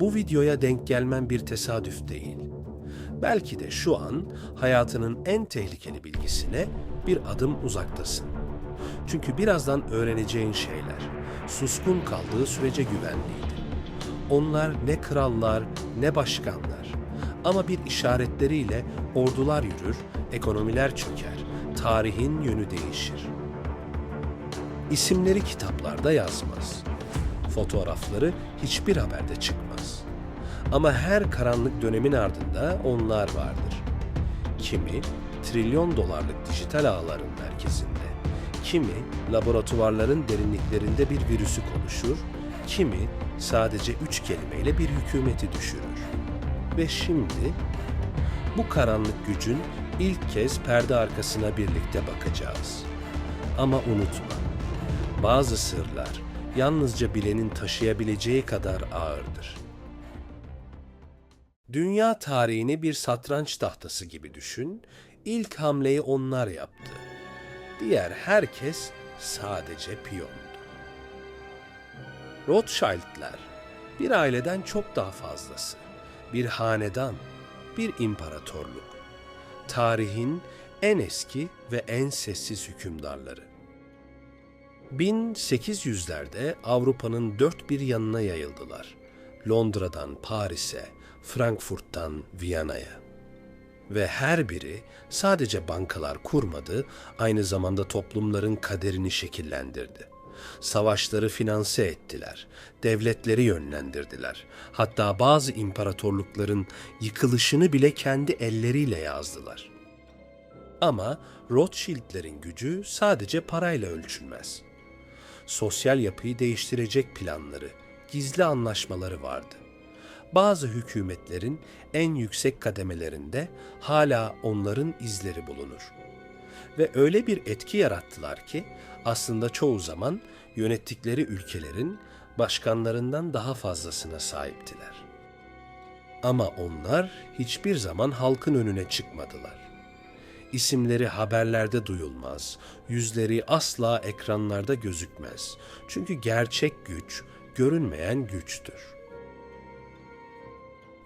bu videoya denk gelmen bir tesadüf değil. Belki de şu an hayatının en tehlikeli bilgisine bir adım uzaktasın. Çünkü birazdan öğreneceğin şeyler suskun kaldığı sürece güvenliydi. Onlar ne krallar ne başkanlar ama bir işaretleriyle ordular yürür, ekonomiler çöker, tarihin yönü değişir. İsimleri kitaplarda yazmaz. Fotoğrafları hiçbir haberde çıkmaz. Ama her karanlık dönemin ardında onlar vardır. Kimi trilyon dolarlık dijital ağların merkezinde, kimi laboratuvarların derinliklerinde bir virüsü konuşur, kimi sadece üç kelimeyle bir hükümeti düşürür. Ve şimdi bu karanlık gücün ilk kez perde arkasına birlikte bakacağız. Ama unutma, bazı sırlar yalnızca bilenin taşıyabileceği kadar ağırdır. Dünya tarihini bir satranç tahtası gibi düşün. İlk hamleyi onlar yaptı. Diğer herkes sadece piyondu. Rothschild'ler bir aileden çok daha fazlası. Bir hanedan, bir imparatorluk. Tarihin en eski ve en sessiz hükümdarları. 1800'lerde Avrupa'nın dört bir yanına yayıldılar. Londra'dan Paris'e, Frankfurt'tan Viyana'ya. Ve her biri sadece bankalar kurmadı, aynı zamanda toplumların kaderini şekillendirdi. Savaşları finanse ettiler, devletleri yönlendirdiler. Hatta bazı imparatorlukların yıkılışını bile kendi elleriyle yazdılar. Ama Rothschild'lerin gücü sadece parayla ölçülmez. Sosyal yapıyı değiştirecek planları, gizli anlaşmaları vardı. Bazı hükümetlerin en yüksek kademelerinde hala onların izleri bulunur. Ve öyle bir etki yarattılar ki aslında çoğu zaman yönettikleri ülkelerin başkanlarından daha fazlasına sahiptiler. Ama onlar hiçbir zaman halkın önüne çıkmadılar. İsimleri haberlerde duyulmaz, yüzleri asla ekranlarda gözükmez. Çünkü gerçek güç görünmeyen güçtür.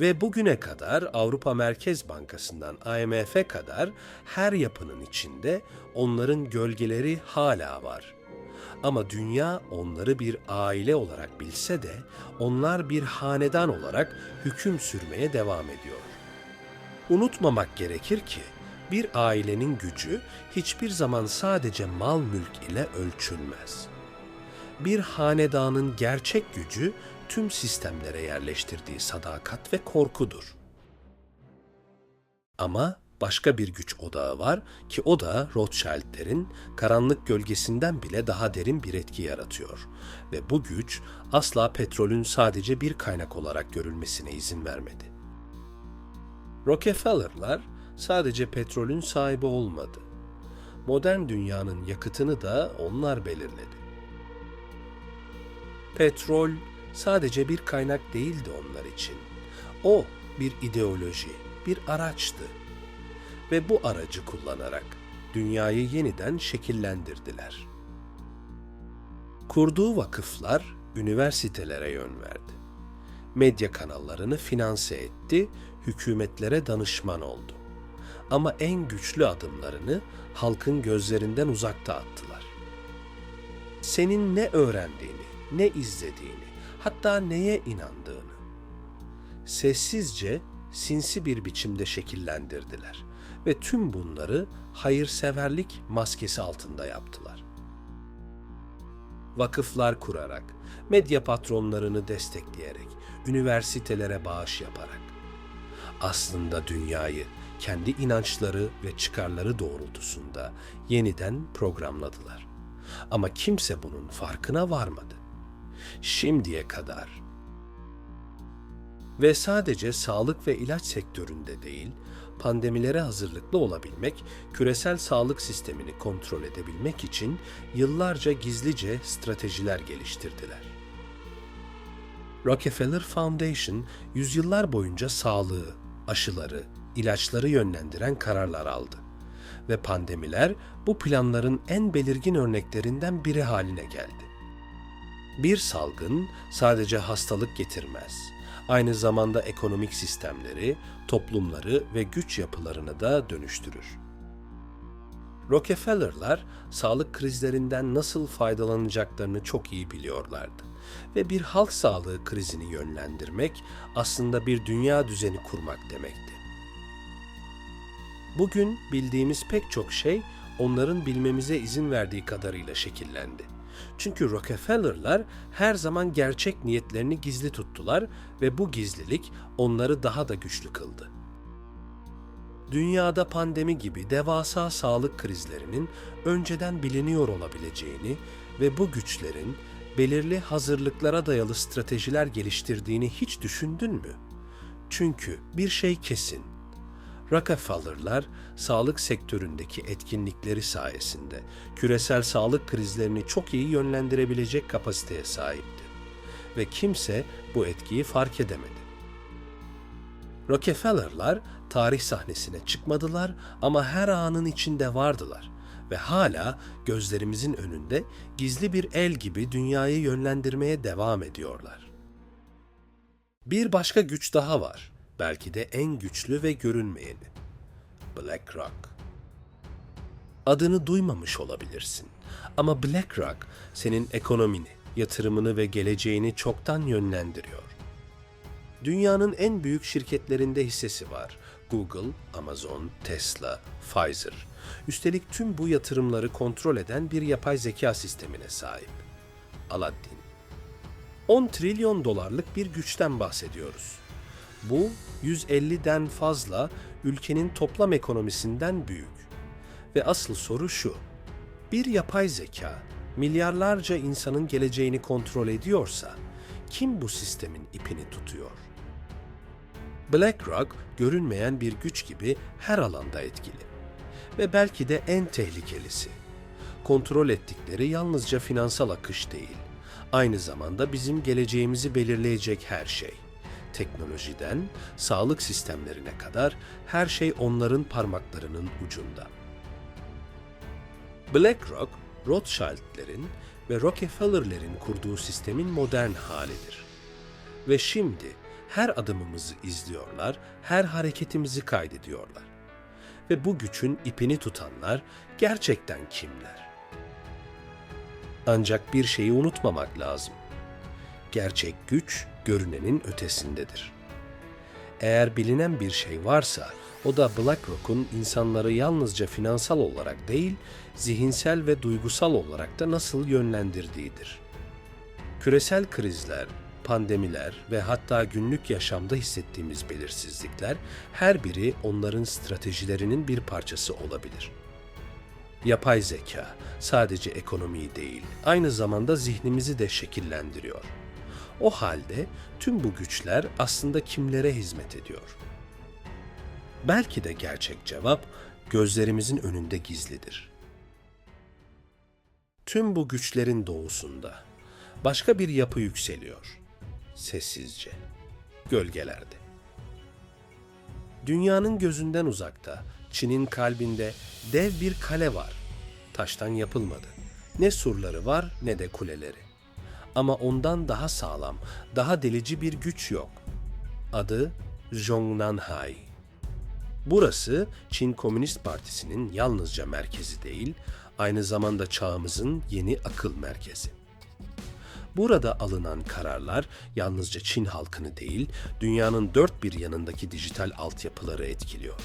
Ve bugüne kadar Avrupa Merkez Bankası'ndan IMF'e kadar her yapının içinde onların gölgeleri hala var. Ama dünya onları bir aile olarak bilse de onlar bir hanedan olarak hüküm sürmeye devam ediyor. Unutmamak gerekir ki bir ailenin gücü hiçbir zaman sadece mal mülk ile ölçülmez. Bir hanedanın gerçek gücü tüm sistemlere yerleştirdiği sadakat ve korkudur. Ama başka bir güç odağı var ki o da Rothschild'lerin karanlık gölgesinden bile daha derin bir etki yaratıyor ve bu güç asla petrolün sadece bir kaynak olarak görülmesine izin vermedi. Rockefeller'lar sadece petrolün sahibi olmadı. Modern dünyanın yakıtını da onlar belirledi. Petrol sadece bir kaynak değildi onlar için. O bir ideoloji, bir araçtı. Ve bu aracı kullanarak dünyayı yeniden şekillendirdiler. Kurduğu vakıflar üniversitelere yön verdi. Medya kanallarını finanse etti, hükümetlere danışman oldu. Ama en güçlü adımlarını halkın gözlerinden uzakta attılar. Senin ne öğrendiğini, ne izlediğini, hatta neye inandığını sessizce, sinsi bir biçimde şekillendirdiler ve tüm bunları hayırseverlik maskesi altında yaptılar. Vakıflar kurarak, medya patronlarını destekleyerek, üniversitelere bağış yaparak aslında dünyayı kendi inançları ve çıkarları doğrultusunda yeniden programladılar. Ama kimse bunun farkına varmadı. Şimdiye kadar ve sadece sağlık ve ilaç sektöründe değil, pandemilere hazırlıklı olabilmek, küresel sağlık sistemini kontrol edebilmek için yıllarca gizlice stratejiler geliştirdiler. Rockefeller Foundation yüzyıllar boyunca sağlığı, aşıları, ilaçları yönlendiren kararlar aldı ve pandemiler bu planların en belirgin örneklerinden biri haline geldi. Bir salgın sadece hastalık getirmez. aynı zamanda ekonomik sistemleri, toplumları ve güç yapılarını da dönüştürür. Rockefeller'lar sağlık krizlerinden nasıl faydalanacaklarını çok iyi biliyorlardı ve bir halk sağlığı krizini yönlendirmek aslında bir dünya düzeni kurmak demekti. Bugün bildiğimiz pek çok şey onların bilmemize izin verdiği kadarıyla şekillendi. Çünkü Rockefeller'lar her zaman gerçek niyetlerini gizli tuttular ve bu gizlilik onları daha da güçlü kıldı. Dünyada pandemi gibi devasa sağlık krizlerinin önceden biliniyor olabileceğini ve bu güçlerin belirli hazırlıklara dayalı stratejiler geliştirdiğini hiç düşündün mü? Çünkü bir şey kesin. Rockefeller'lar sağlık sektöründeki etkinlikleri sayesinde küresel sağlık krizlerini çok iyi yönlendirebilecek kapasiteye sahipti ve kimse bu etkiyi fark edemedi. Rockefeller'lar tarih sahnesine çıkmadılar ama her anın içinde vardılar ve hala gözlerimizin önünde gizli bir el gibi dünyayı yönlendirmeye devam ediyorlar. Bir başka güç daha var. Belki de en güçlü ve görünmeyeni. BlackRock. Adını duymamış olabilirsin ama BlackRock senin ekonomini, yatırımını ve geleceğini çoktan yönlendiriyor. Dünyanın en büyük şirketlerinde hissesi var. Google, Amazon, Tesla, Pfizer. Üstelik tüm bu yatırımları kontrol eden bir yapay zeka sistemine sahip. Aladdin. 10 trilyon dolarlık bir güçten bahsediyoruz. Bu 150'den fazla ülkenin toplam ekonomisinden büyük. Ve asıl soru şu. Bir yapay zeka milyarlarca insanın geleceğini kontrol ediyorsa kim bu sistemin ipini tutuyor? BlackRock görünmeyen bir güç gibi her alanda etkili. Ve belki de en tehlikelisi. Kontrol ettikleri yalnızca finansal akış değil, aynı zamanda bizim geleceğimizi belirleyecek her şey. Teknolojiden sağlık sistemlerine kadar her şey onların parmaklarının ucunda. BlackRock, Rothschild'lerin ve Rockefeller'lerin kurduğu sistemin modern halidir. Ve şimdi her adımımızı izliyorlar, her hareketimizi kaydediyorlar. Ve bu güçün ipini tutanlar gerçekten kimler? Ancak bir şeyi unutmamak lazım. Gerçek güç görünenin ötesindedir. Eğer bilinen bir şey varsa o da BlackRock'un insanları yalnızca finansal olarak değil, zihinsel ve duygusal olarak da nasıl yönlendirdiğidir. Küresel krizler, pandemiler ve hatta günlük yaşamda hissettiğimiz belirsizlikler her biri onların stratejilerinin bir parçası olabilir. Yapay zeka sadece ekonomiyi değil, aynı zamanda zihnimizi de şekillendiriyor. O halde tüm bu güçler aslında kimlere hizmet ediyor? Belki de gerçek cevap gözlerimizin önünde gizlidir. Tüm bu güçlerin doğusunda başka bir yapı yükseliyor. Sessizce, gölgelerde. Dünyanın gözünden uzakta, Çin'in kalbinde dev bir kale var. Taştan yapılmadı. Ne surları var ne de kuleleri. Ama ondan daha sağlam, daha delici bir güç yok. Adı Zhongnanhai. Burası Çin Komünist Partisi'nin yalnızca merkezi değil, aynı zamanda çağımızın yeni akıl merkezi. Burada alınan kararlar yalnızca Çin halkını değil, dünyanın dört bir yanındaki dijital altyapıları etkiliyor.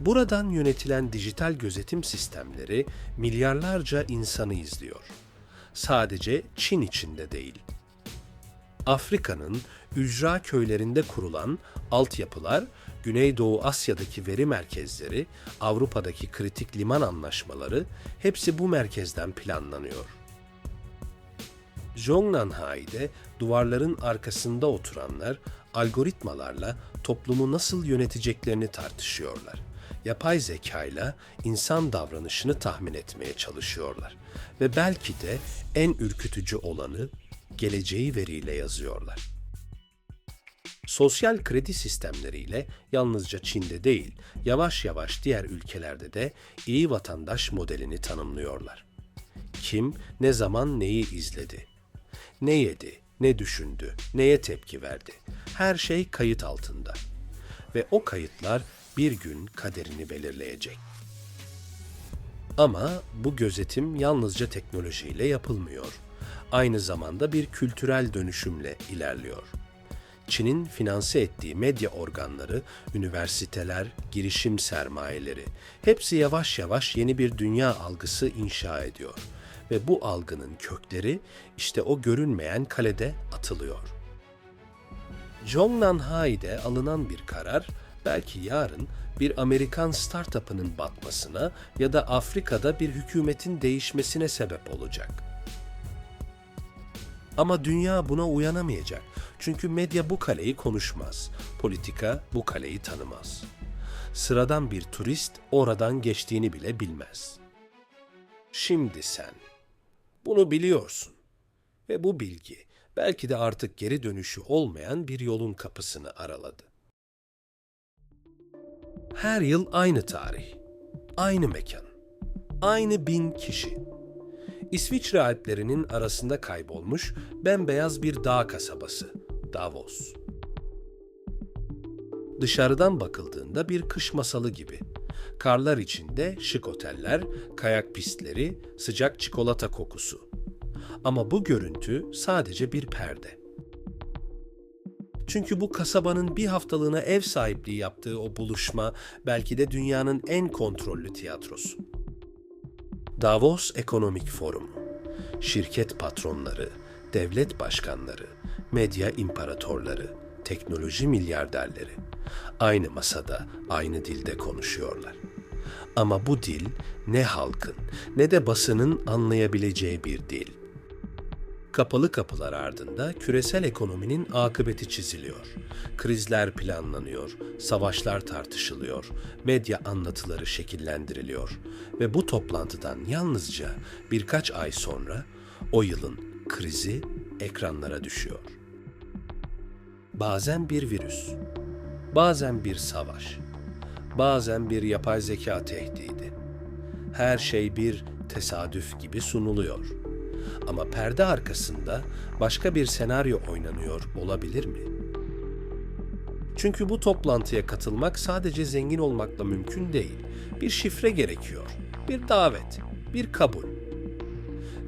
Buradan yönetilen dijital gözetim sistemleri milyarlarca insanı izliyor. Sadece Çin içinde değil. Afrika'nın ücra köylerinde kurulan altyapılar, Güneydoğu Asya'daki veri merkezleri, Avrupa'daki kritik liman anlaşmaları hepsi bu merkezden planlanıyor. Zhongnanhai'de duvarların arkasında oturanlar algoritmalarla toplumu nasıl yöneteceklerini tartışıyorlar. Yapay zekayla insan davranışını tahmin etmeye çalışıyorlar ve belki de en ürkütücü olanı geleceği veriyle yazıyorlar. Sosyal kredi sistemleriyle yalnızca Çin'de değil, yavaş yavaş diğer ülkelerde de iyi vatandaş modelini tanımlıyorlar. Kim ne zaman neyi izledi? Ne yedi, ne düşündü, neye tepki verdi. Her şey kayıt altında. Ve o kayıtlar bir gün kaderini belirleyecek. Ama bu gözetim yalnızca teknolojiyle yapılmıyor. Aynı zamanda bir kültürel dönüşümle ilerliyor. Çin'in finanse ettiği medya organları, üniversiteler, girişim sermayeleri hepsi yavaş yavaş yeni bir dünya algısı inşa ediyor ve bu algının kökleri işte o görünmeyen kalede atılıyor. Zhongnanhai'de alınan bir karar belki yarın bir Amerikan startup'ının batmasına ya da Afrika'da bir hükümetin değişmesine sebep olacak. Ama dünya buna uyanamayacak. Çünkü medya bu kaleyi konuşmaz. Politika bu kaleyi tanımaz. Sıradan bir turist oradan geçtiğini bile bilmez. Şimdi sen bunu biliyorsun. Ve bu bilgi belki de artık geri dönüşü olmayan bir yolun kapısını araladı. Her yıl aynı tarih, aynı mekan, aynı bin kişi. İsviçre Alplerinin arasında kaybolmuş bembeyaz bir dağ kasabası, Davos. Dışarıdan bakıldığında bir kış masalı gibi. Karlar içinde şık oteller, kayak pistleri, sıcak çikolata kokusu. Ama bu görüntü sadece bir perde. Çünkü bu kasabanın bir haftalığına ev sahipliği yaptığı o buluşma belki de dünyanın en kontrollü tiyatrosu. Davos Ekonomik Forumu, şirket patronları, devlet başkanları, medya imparatorları, teknoloji milyarderleri aynı masada, aynı dilde konuşuyorlar. Ama bu dil ne halkın ne de basının anlayabileceği bir dil. Kapalı kapılar ardında küresel ekonominin akıbeti çiziliyor. Krizler planlanıyor, savaşlar tartışılıyor, medya anlatıları şekillendiriliyor ve bu toplantıdan yalnızca birkaç ay sonra o yılın krizi ekranlara düşüyor. Bazen bir virüs, bazen bir savaş, bazen bir yapay zeka tehdidi. Her şey bir tesadüf gibi sunuluyor. Ama perde arkasında başka bir senaryo oynanıyor olabilir mi? Çünkü bu toplantıya katılmak sadece zengin olmakla mümkün değil. Bir şifre gerekiyor, bir davet, bir kabul.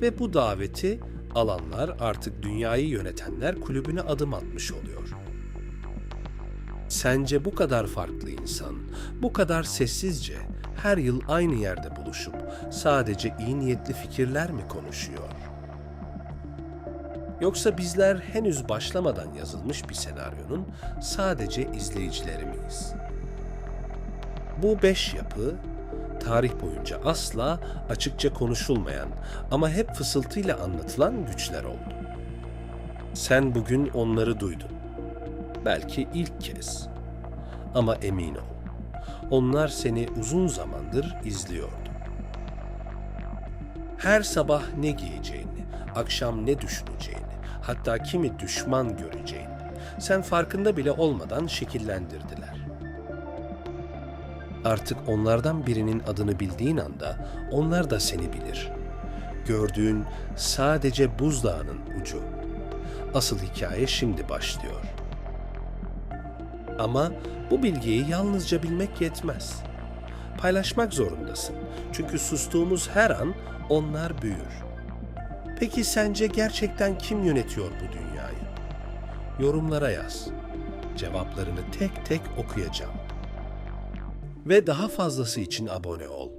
Ve bu daveti alanlar artık dünyayı yönetenler kulübüne adım atmış oluyor. Sence bu kadar farklı insan, bu kadar sessizce her yıl aynı yerde buluşup sadece iyi niyetli fikirler mi konuşuyor? Yoksa bizler henüz başlamadan yazılmış bir senaryonun sadece izleyicileri miyiz? Bu beş yapı tarih boyunca asla açıkça konuşulmayan ama hep fısıltıyla anlatılan güçler oldu. Sen bugün onları duydun. Belki ilk kez. Ama emin ol. Onlar seni uzun zamandır izliyordu. Her sabah ne giyeceğini, akşam ne düşüneceğini, hatta kimi düşman göreceğini sen farkında bile olmadan şekillendirdiler. Artık onlardan birinin adını bildiğin anda onlar da seni bilir. Gördüğün sadece buzdağının ucu. Asıl hikaye şimdi başlıyor. Ama bu bilgiyi yalnızca bilmek yetmez. Paylaşmak zorundasın. Çünkü sustuğumuz her an onlar büyür. Peki sence gerçekten kim yönetiyor bu dünyayı? Yorumlara yaz. Cevaplarını tek tek okuyacağım. Ve daha fazlası için abone ol.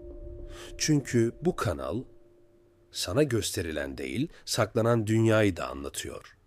Çünkü bu kanal sana gösterilen değil, saklanan dünyayı da anlatıyor.